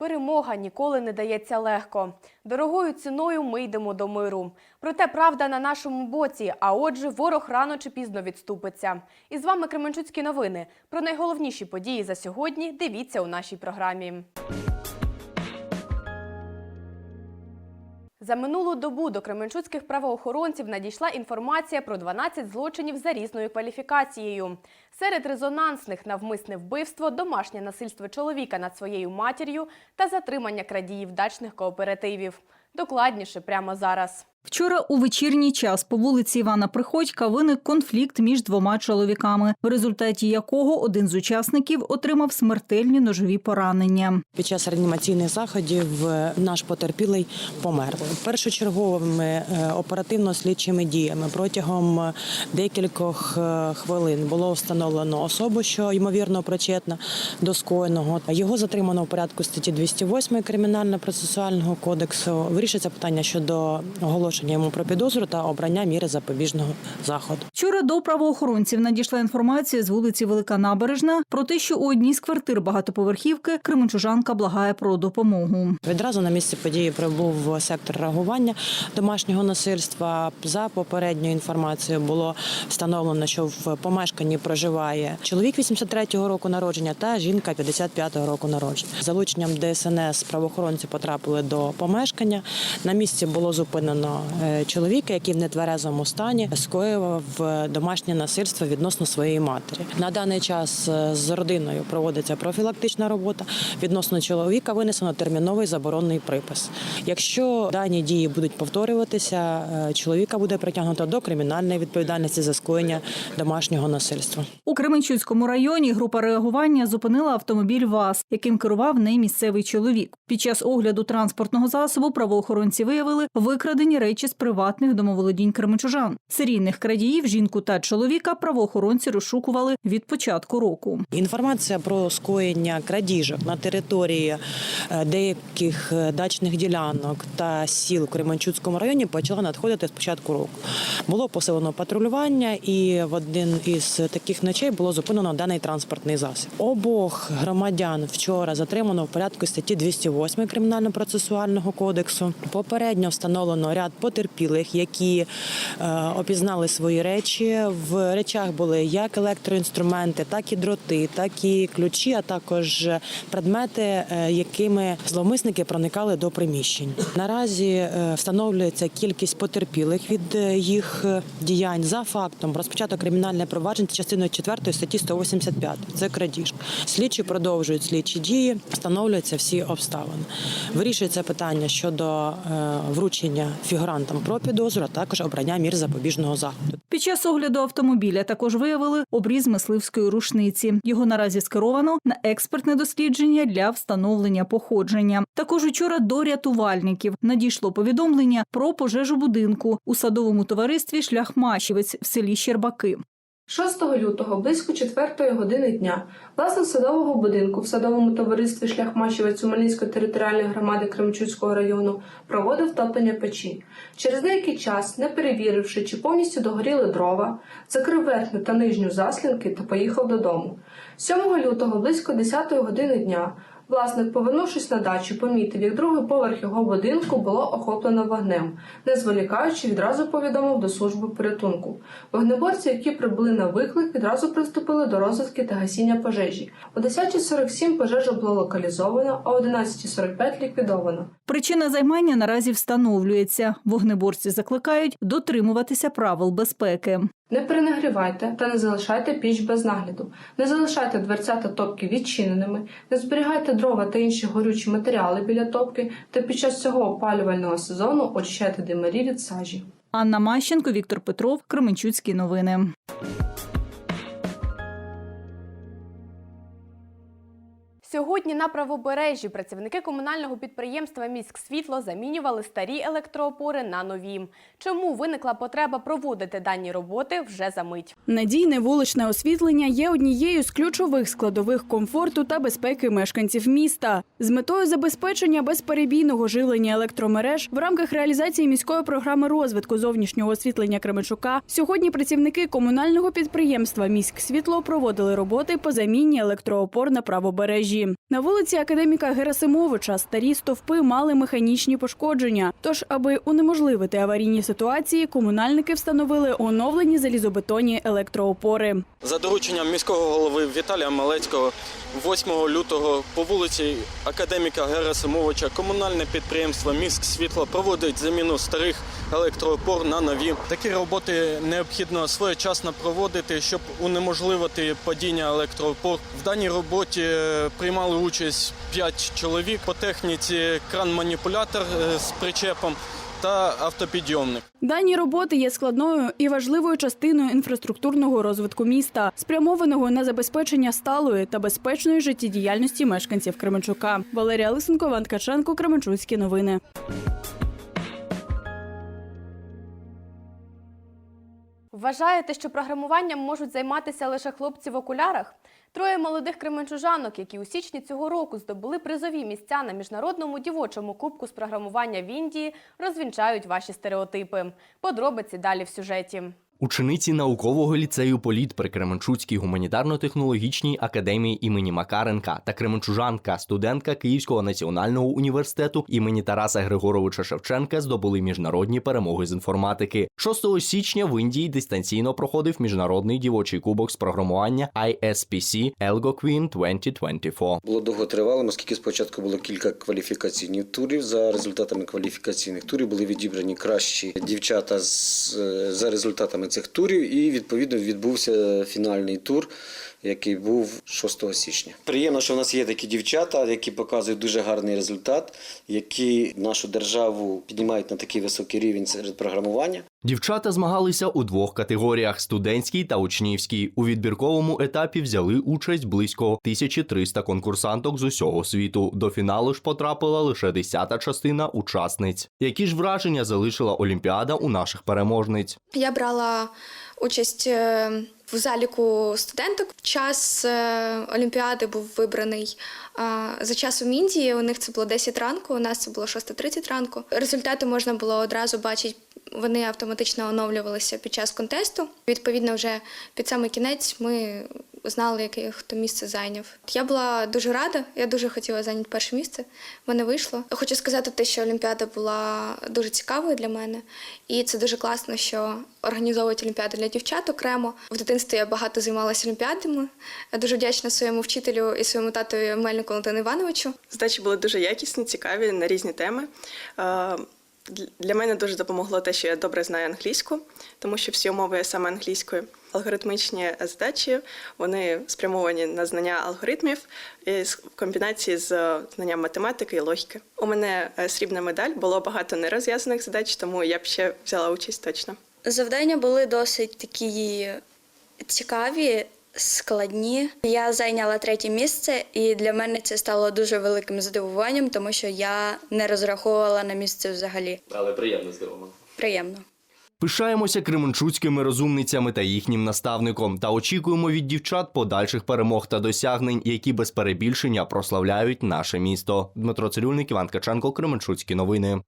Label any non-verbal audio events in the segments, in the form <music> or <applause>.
Перемога ніколи не дається легко. Дорогою ціною ми йдемо до миру. Проте правда на нашому боці, а отже, ворог рано чи пізно відступиться. І з вами Кременчуцькі новини. Про найголовніші події за сьогодні дивіться у нашій програмі. За минулу добу до кременчуцьких правоохоронців надійшла інформація про 12 злочинів за різною кваліфікацією. Серед резонансних навмисне вбивство, домашнє насильство чоловіка над своєю матір'ю та затримання крадіїв дачних кооперативів. Докладніше прямо зараз. Вчора у вечірній час по вулиці Івана Приходька виник конфлікт між двома чоловіками, в результаті якого один з учасників отримав смертельні ножові поранення. Під час реанімаційних заходів е, наш потерпілий помер. Першочерговими е, оперативно-слідчими діями протягом е, декількох хвилин було встановлено особу, що ймовірно причетна до скоєного. Його затримано в порядку статті 208 кримінально-процесуального кодексу. Вирішиться питання щодо оголошення йому про підозру та обрання міри запобіжного заходу. Вчора до правоохоронців надійшла інформація з вулиці Велика Набережна про те, що у одній з квартир багатоповерхівки кременчужанка благає про допомогу. Відразу на місці події прибув сектор реагування домашнього насильства. За попередньою інформацією було встановлено, що в помешканні проживає чоловік 83-го року народження та жінка 55-го року народження. Залученням ДСНС правоохоронці потрапили до помешкання. На місці було зупинено чоловіка, який в нетверезому стані скоював е, домашнє насильство відносно своєї матері. На даний час е, з родиною проводиться профілактична робота. Відносно чоловіка винесено терміновий заборонний припис. Якщо дані дії будуть повторюватися, е, чоловіка буде притягнуто до кримінальної відповідальності за скоєння домашнього насильства. У Кременчуцькому районі група реагування зупинила автомобіль ВАЗ, яким керував не місцевий чоловік. Під час огляду транспортного засобу правоохоронці виявили викрадені речі з приватних домоволодінь кременчужан. Серійних крадіїв, жінку та чоловіка правоохоронці розшукували від початку року. Інформація про скоєння крадіжок на території е, деяких е, дачних ділянок та сіл у Кременчуцькому районі почала надходити з початку року. Було посилено патрулювання, і в один із таких ночей було зупинено даний транспортний засіб. Обох громадян вчора затримано в порядку статті 208 кримінально-процесуального кодексу. Попередньо встановлено ряд потерпілих, які е, опізнали свої речі. В речах були як електроінструменти, так і дроти, так і ключі, а також предмети, е, якими зловмисники проникали до приміщень. Наразі е, встановлюється кількість потерпілих від їх діянь за фактом розпочато кримінальне провадження частиною 4 статті 185. Це крадіж. Слідчі продовжують слідчі дії, встановлюються всі обставини. Вирішується питання щодо вручення фігурантам про підозру, а також обрання мір запобіжного заходу. Під час огляду автомобіля також виявили обріз мисливської рушниці. Його наразі скеровано на експертне дослідження для встановлення походження. Також учора до рятувальників надійшло повідомлення про пожежу будинку у садовому товаристві Шляхмашівець в селі Щербаки. 6 лютого близько 4 години дня власник садового будинку в садовому товаристві Шляхмачевець Умельницької територіальної громади Кремчуцького району проводив топлення печі. Через деякий час, не перевіривши, чи повністю догоріли дрова, закрив верхню та нижню заслінки та поїхав додому. 7 лютого близько 10 години дня Власник, повернувшись на дачу, помітив, як другий поверх його будинку було охоплено вогнем. Не зволікаючи, відразу повідомив до служби порятунку. Вогнеборці, які прибули на виклик, відразу приступили до розвідки та гасіння пожежі. О 10.47 пожежа була локалізована, а о 11.45 ліквідовано. Причина займання наразі встановлюється. Вогнеборці закликають дотримуватися правил безпеки. Не перенагрівайте та не залишайте піч без нагляду. Не залишайте дверця та топки відчиненими, не зберігайте дрова та інші горючі матеріали біля топки та під час цього опалювального сезону очищайте димарі від сажі. Анна Мащенко, Віктор Петров, Кременчуцькі новини. Сьогодні на правобережжі працівники комунального підприємства «Міськсвітло» замінювали старі електроопори на нові. Чому виникла потреба проводити дані роботи вже за мить? Надійне вуличне освітлення є однією з ключових складових комфорту та безпеки мешканців міста. З метою забезпечення безперебійного живлення електромереж в рамках реалізації міської програми розвитку зовнішнього освітлення Кременчука сьогодні працівники комунального підприємства «Міськсвітло» проводили роботи по заміні електроопор на правобережжі. Мережі. На вулиці академіка Герасимовича старі стовпи мали механічні пошкодження. Тож, аби унеможливити аварійні ситуації, комунальники встановили оновлені залізобетонні електроопори. За дорученням міського голови Віталія Малецького 8 лютого по вулиці академіка Герасимовича комунальне підприємство Міськ Світло проводить заміну старих електроопор на нові. Такі роботи необхідно своєчасно проводити, щоб унеможливити падіння електроопор. В даній роботі е, приймали участь 5 чоловік по техніці кран-маніпулятор е, з причепом та автопідйомник. Дані роботи є складною і важливою частиною інфраструктурного розвитку міста, спрямованого на забезпечення сталої та безпечної життєдіяльності мешканців Кременчука. Валерія Лисенко, Іван Ткаченко, Кременчуцькі новини. Вважаєте, що програмуванням можуть займатися лише хлопці в окулярах? Троє молодих кременчужанок, які у січні цього року здобули призові місця на міжнародному дівочому кубку з програмування в Індії, розвінчають ваші стереотипи. Подробиці далі в сюжеті. Учениці наукового ліцею Політ при Кременчуцькій гуманітарно-технологічній академії імені Макаренка та Кременчужанка, студентка Київського національного університету імені Тараса Григоровича Шевченка здобули міжнародні перемоги з інформатики. 6 січня в Індії дистанційно проходив міжнародний дівочий кубок з програмування ISPC Elgo Queen 2024. Було довготривалим, оскільки спочатку було кілька кваліфікаційних турів. За результатами кваліфікаційних турів були відібрані кращі дівчата е, за результатами цих турів, і відповідно відбувся фінальний тур, який був 6 січня. Приємно, що в нас є такі дівчата, які показують дуже гарний результат, які нашу державу піднімають на такий високий рівень серед програмування. Дівчата змагалися у двох категоріях: студентській та учнівській. У відбірковому етапі взяли участь близько 1300 конкурсанток з усього світу. До фіналу ж потрапила лише десята частина учасниць. Які ж враження залишила Олімпіада у наших переможниць? Я брала участь е, в заліку студенток. Час е, Олімпіади був вибраний е, за часом Індії. У них це було 10 ранку, у нас це було 6.30 ранку. Результати можна було одразу бачити. Вони автоматично оновлювалися під час контесту. Відповідно, вже під самий кінець ми знали, яке хто місце зайняв. Я була дуже рада, я дуже хотіла зайняти перше місце. В мене вийшло. Хочу сказати те, що Олімпіада була дуже цікавою для мене, і це дуже класно, що організовують Олімпіаду для дівчат окремо. В дитинстві я багато займалася олімпіадами. Я дуже вдячна своєму вчителю і своєму татові Мельнику Валентину Івановичу. Здачі були дуже якісні, цікаві на різні теми. Е, Для мене дуже допомогло те, що я добре знаю англійську, тому що всі умови є саме англійською. Алгоритмічні задачі вони спрямовані на знання алгоритмів з- в комбінації з знанням математики і логіки. У мене е, срібна медаль, було багато нерозв'язаних задач, тому я б ще взяла участь точно. Завдання були досить такі цікаві, складні. Я зайняла третє місце, і для мене це стало дуже великим здивуванням, тому що я не розраховувала на місце взагалі. Але приємно здивовано. Приємно. Пишаємося кременчуцькими розумницями та їхнім наставником та очікуємо від дівчат подальших перемог та досягнень, які без перебільшення прославляють наше місто. Дмитро Цирюльник, Іван Каченко, Кременчуцькі новини.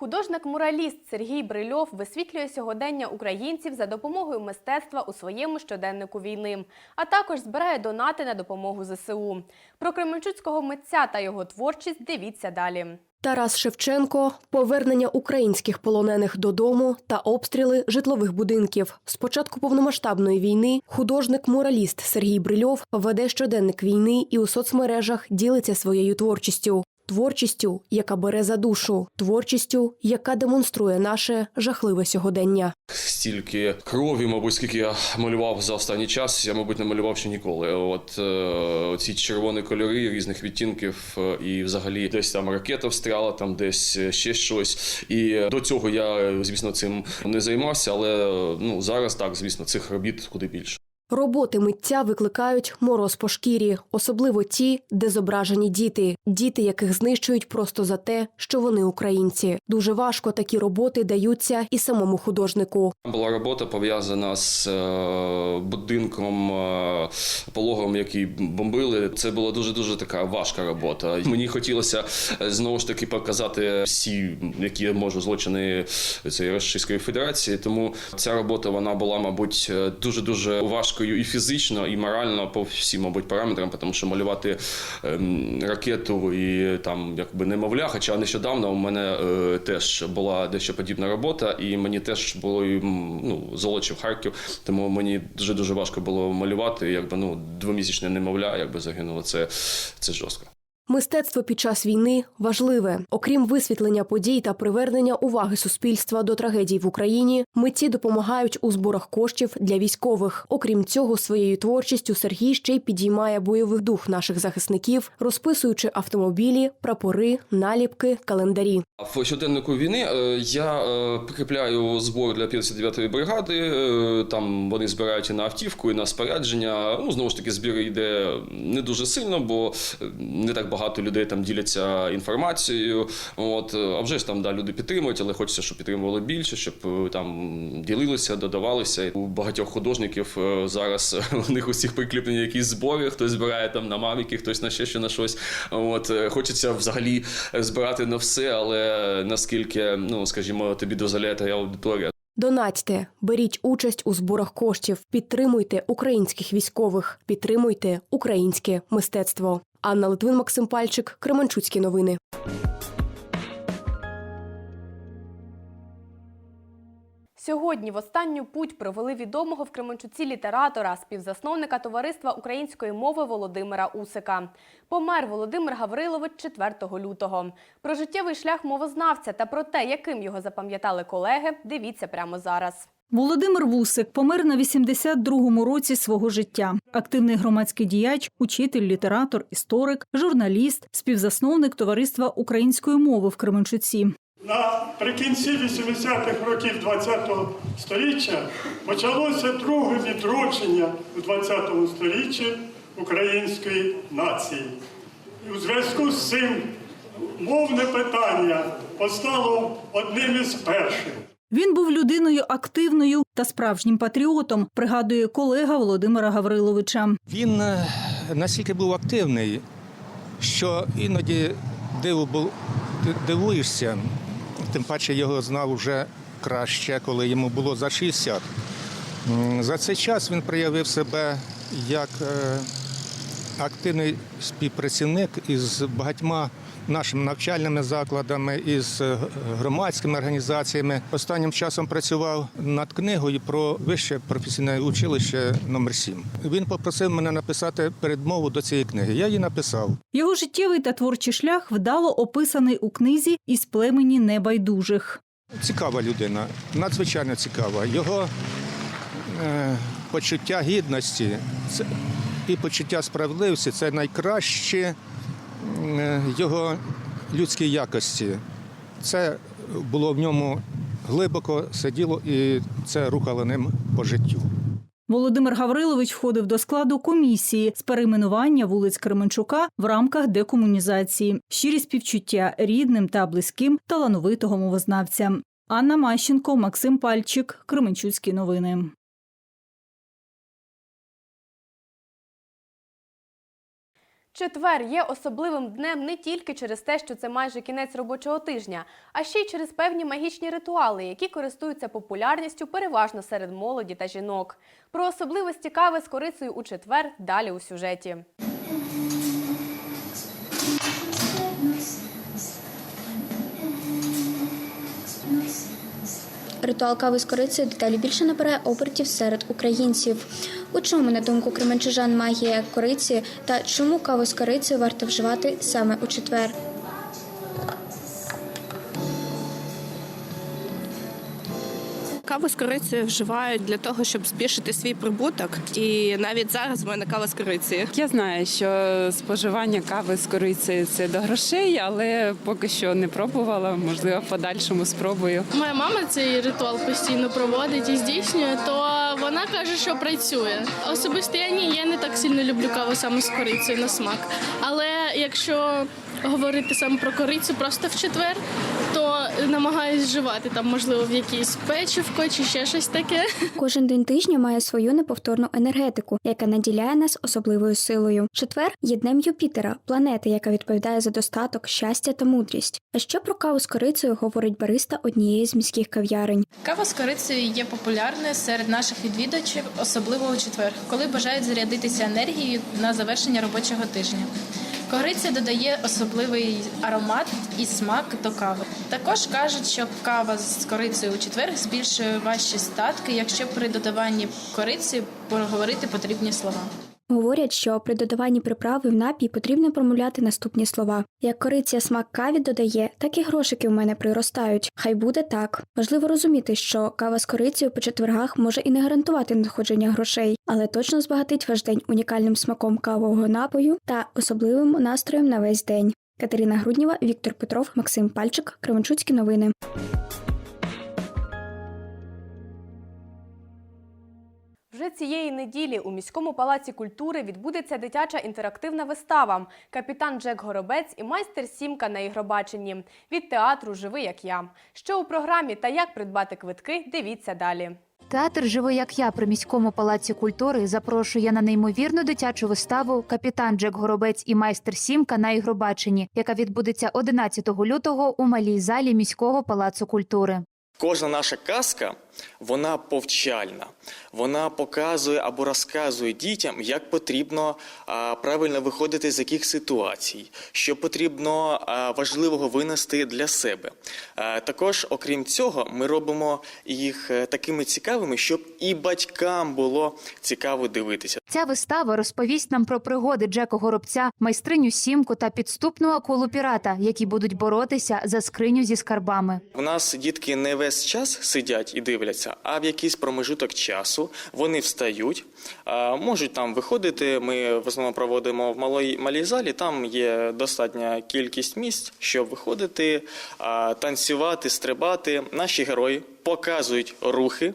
Художник-мураліст Сергій Брильов висвітлює сьогодення українців за допомогою мистецтва у своєму щоденнику війни, а також збирає донати на допомогу ЗСУ. Про кременчуцького митця та його творчість дивіться далі. Тарас Шевченко, повернення українських полонених додому та обстріли житлових будинків. З початку повномасштабної війни художник-мураліст Сергій Брильов веде щоденник війни і у соцмережах ділиться своєю творчістю. Творчістю, яка бере за душу, творчістю, яка демонструє наше жахливе сьогодення. Стільки крові, мабуть, скільки я малював за останній час, я, мабуть, не малював ще ніколи. От е, ці червоні кольори різних відтінків, е, і взагалі десь там ракета встряла, там десь ще щось. І до цього я, звісно, цим не займався, але ну зараз так, звісно, цих робіт куди більше. Роботи митця викликають мороз по шкірі, особливо ті, де зображені діти, діти, яких знищують просто за те, що вони українці. Дуже важко такі роботи даються і самому художнику. Була робота пов'язана з е, будинком е, пологовим, який бомбили. Це була дуже дуже така важка робота. Мені хотілося е, знову ж таки показати всі, які я можу злочини цієї Російської Федерації. Тому ця робота вона була, мабуть, дуже дуже важкою і фізично, і морально по всім, мабуть, параметрам, тому що малювати ем, ракету і там якби немовля. Хоча нещодавно у мене е, теж була дещо подібна робота, і мені теж було ну, золочів Харків, тому мені дуже дуже важко було малювати. Якби ну двомісячне немовля, якби загинуло. Це, це жорстко. Мистецтво під час війни важливе. Окрім висвітлення подій та привернення уваги суспільства до трагедій в Україні, митці допомагають у зборах коштів для військових. Окрім цього, своєю творчістю Сергій ще й підіймає бойовий дух наших захисників, розписуючи автомобілі, прапори, наліпки, календарі. В щоденнику війни е, я е, прикріпляю збор для 59-ї бригади. е, Там вони збирають і на автівку, і на спорядження. Ну знову ж таки, збір йде не дуже сильно, бо не так багато людей там діляться інформацією. От е, а вже ж там да, люди підтримують, але хочеться, щоб підтримували більше, щоб е, там ділилися, додавалися. У багатьох художників е, зараз <laughs> у них усіх прикріплені якісь збори. Хтось збирає там на мавіки, хтось на ще що на щось. От хочеться взагалі збирати на все, але наскільки, ну скажімо, тобі дозволяє та аудиторія. Донатьте, беріть участь у зборах коштів, підтримуйте українських військових, підтримуйте українське мистецтво. Анна Литвин, Максим Пальчик, Кременчуцькі новини. Сьогодні в останню путь провели відомого в Кременчуці літератора, співзасновника товариства української мови Володимира Усика. Помер Володимир Гаврилович 4 лютого. Про життєвий шлях мовознавця та про те, яким його запам'ятали колеги, дивіться прямо зараз. Володимир Вусик помер на 82-му році свого життя. Активний громадський діяч, учитель, літератор, історик, журналіст, співзасновник товариства української мови в Кременчуці. Наприкінці 80-х років ХХ століття почалося друге відродження у ХХ столітті української нації. І у зв'язку з цим мовне питання постало одним із перших. Він був людиною активною та справжнім патріотом, пригадує колега Володимира Гавриловича. Він е, настільки був активний, що іноді диву дивуєшся, тим паче його знав вже краще, коли йому було за 60. За цей час він проявив себе як е, активний співпрацівник із багатьма нашими навчальними закладами, із е, громадськими організаціями. Останнім часом працював над книгою про вище професійне училище номер 7 Він попросив мене написати передмову до цієї книги. Я її написав. Його життєвий та творчий шлях вдало описаний у книзі із племені небайдужих. Цікава людина, надзвичайно цікава. Його е, почуття гідності це, і почуття справедливості це найкращі е, його людські якості. Це було в ньому глибоко сиділо і це рухало ним по життю. Володимир Гаврилович входив до складу комісії з перейменування вулиць Кременчука в рамках декомунізації. Щирі співчуття рідним та близьким талановитого мовознавця. Анна Мащенко, Максим Пальчик, Кременчуцькі новини. Четвер є особливим днем не тільки через те, що це майже кінець робочого тижня, а ще й через певні магічні ритуали, які користуються популярністю переважно серед молоді та жінок. Про особливості кави з корицею у четвер далі у сюжеті. Ритуал кави з корицею деталі більше набирає обертів серед українців. У чому, на думку кременчужан, магія кориці та чому каву з корицею варто вживати саме у четвер? Каву з корицею вживають для того, щоб збільшити свій прибуток. І навіть зараз в мене кава з корицею. Я знаю, що споживання кави з корицею це до грошей, але поки що не пробувала. Можливо, в подальшому спробую. Моя мама цей ритуал постійно проводить і здійснює, то вона каже, що працює. Особисто я ні, я не так сильно люблю каву саме з корицею на смак. Але якщо говорити саме про корицю просто в четвер, намагаюсь вживати там, можливо, в якійсь печивко чи ще щось таке. Кожен день тижня має свою неповторну енергетику, яка наділяє нас особливою силою. Четвер є днем Юпітера, планети, яка відповідає за достаток, щастя та мудрість. А що про каву з корицею говорить бариста однієї з міських кав'ярень? Кава з корицею є популярною серед наших відвідувачів, особливо у четвер, коли бажають зарядитися енергією на завершення робочого тижня. Кориця додає особливий аромат і смак до кави. Також кажуть, що кава з корицею у четвер збільшує ваші статки, якщо при додаванні кориці проговорити потрібні слова. Говорять, що при додаванні приправи в напій потрібно промовляти наступні слова: як кориця смак каві додає, так і грошики в мене приростають. Хай буде так. Важливо розуміти, що кава з корицею по четвергах може і не гарантувати надходження грошей, але точно збагатить ваш день унікальним смаком кавового напою та особливим настроєм на весь день. Катерина Грудніва, Віктор Петров, Максим Пальчик, Кременчуцькі новини. Вже цієї неділі у міському палаці культури відбудеться дитяча інтерактивна вистава Капітан Джек Горобець і майстер Сімка на ігробаченні від театру Живи як я. Що у програмі та як придбати квитки, дивіться далі. Театр Живий як я при міському палаці культури запрошує на неймовірну дитячу виставу Капітан Джек Горобець і майстер Сімка на ігробаченні, яка відбудеться 11 лютого у малій залі міського палацу культури. Кожна наша казка вона повчальна. Вона показує або розказує дітям, як потрібно правильно виходити з яких ситуацій, що потрібно важливого винести для себе. Також, окрім цього, ми робимо їх е, такими цікавими, щоб і батькам було цікаво дивитися. Ця вистава розповість нам про пригоди Джека Горобця, майстриню Сімку та підступну акулу пірата, які будуть боротися за скриню зі скарбами. У нас дітки не весь час сидять і дивляться, а в якийсь промежуток часу вони встають, можуть там виходити. Ми в основному проводимо в малій, малій залі. Там є достатня кількість місць, щоб виходити, танцювати, стрибати. Наші герої показують рухи,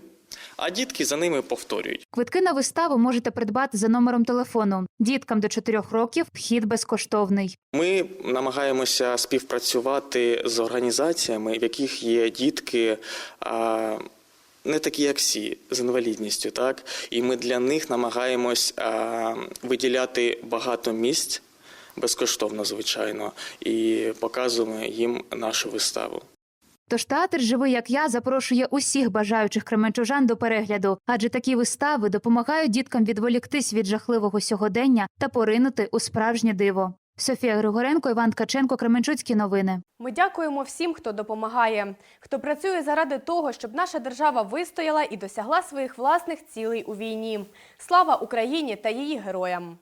а дітки за ними повторюють. Квитки на виставу можете придбати за номером телефону. Діткам до 4 років вхід безкоштовний. Ми намагаємося співпрацювати з організаціями, в яких є дітки. А, не такі, як всі, з інвалідністю, так і ми для них намагаємось а, виділяти багато місць безкоштовно, звичайно, і показуємо їм нашу виставу. Тож театр Живий як я запрошує усіх бажаючих кременчужан до перегляду, адже такі вистави допомагають діткам відволіктись від жахливого сьогодення та поринути у справжнє диво. Софія Григоренко, Іван Ткаченко, Кременчуцькі новини. Ми дякуємо всім, хто допомагає, хто працює заради того, щоб наша держава вистояла і досягла своїх власних цілей у війні. Слава Україні та її героям!